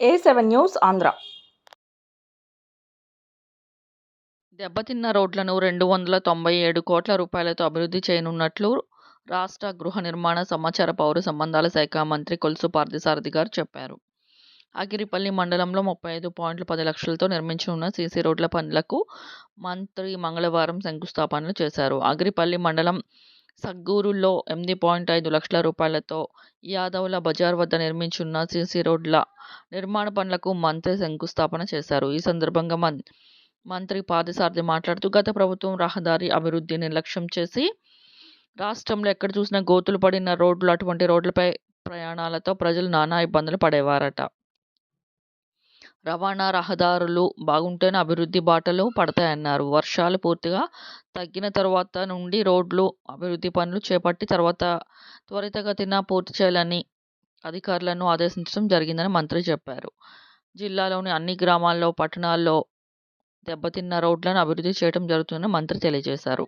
ఏ seven news Andhra దెబ్బతిన్న రోడ్లను రెండు వందల తొంభై ఏడు కోట్ల రూపాయలతో అభివృద్ధి చేయనున్నట్లు రాష్ట్ర గృహ నిర్మాణ, సమాచార, పౌర సంబంధాల శాఖ మంత్రి కొలుసు పార్థసారథి గారు చెప్పారు. అగిరిపల్లి మండలంలో ముప్పై ఐదు పాయింట్ పది లక్షలతో నిర్మించనున్న సీసీ రోడ్ల పనులకు మంత్రి మంగళవారం శంకుస్థాపనలు చేశారు. అగిరిపల్లి మండలం సగ్గూరులో ఎనిమిది పాయింట్ ఐదు లక్షల రూపాయలతో యాదవుల బజార్ వద్ద నిర్మించున్న సీసీ రోడ్ల నిర్మాణ పనులకు మంత్రి శంకుస్థాపన చేశారు. ఈ సందర్భంగా మం మంత్రి పాదసారథి మాట్లాడుతూ గత ప్రభుత్వం రహదారి అభివృద్ధి నిర్లక్ష్యం చేసి రాష్ట్రంలో ఎక్కడ చూసినా గోతులు పడిన రోడ్లు అటువంటి రోడ్లపై ప్రయాణాలతో ప్రజలు నానా ఇబ్బందులు పడేవారట. రవాణా రహదారులు బాగుంటేనే అభివృద్ధి బాటలు పడతాయన్నారు. వర్షాలు పూర్తిగా తగ్గిన తర్వాత నుండి రోడ్లు అభివృద్ధి పనులు చేపట్టి తర్వాత త్వరితగతిన పూర్తి చేయాలని అధికారులను ఆదేశించడం జరిగిందని మంత్రి చెప్పారు. జిల్లాలోని అన్ని గ్రామాల్లో, పట్టణాల్లో దెబ్బతిన్న రోడ్లను అభివృద్ధి చేయడం జరుగుతుందని మంత్రి తెలియజేశారు.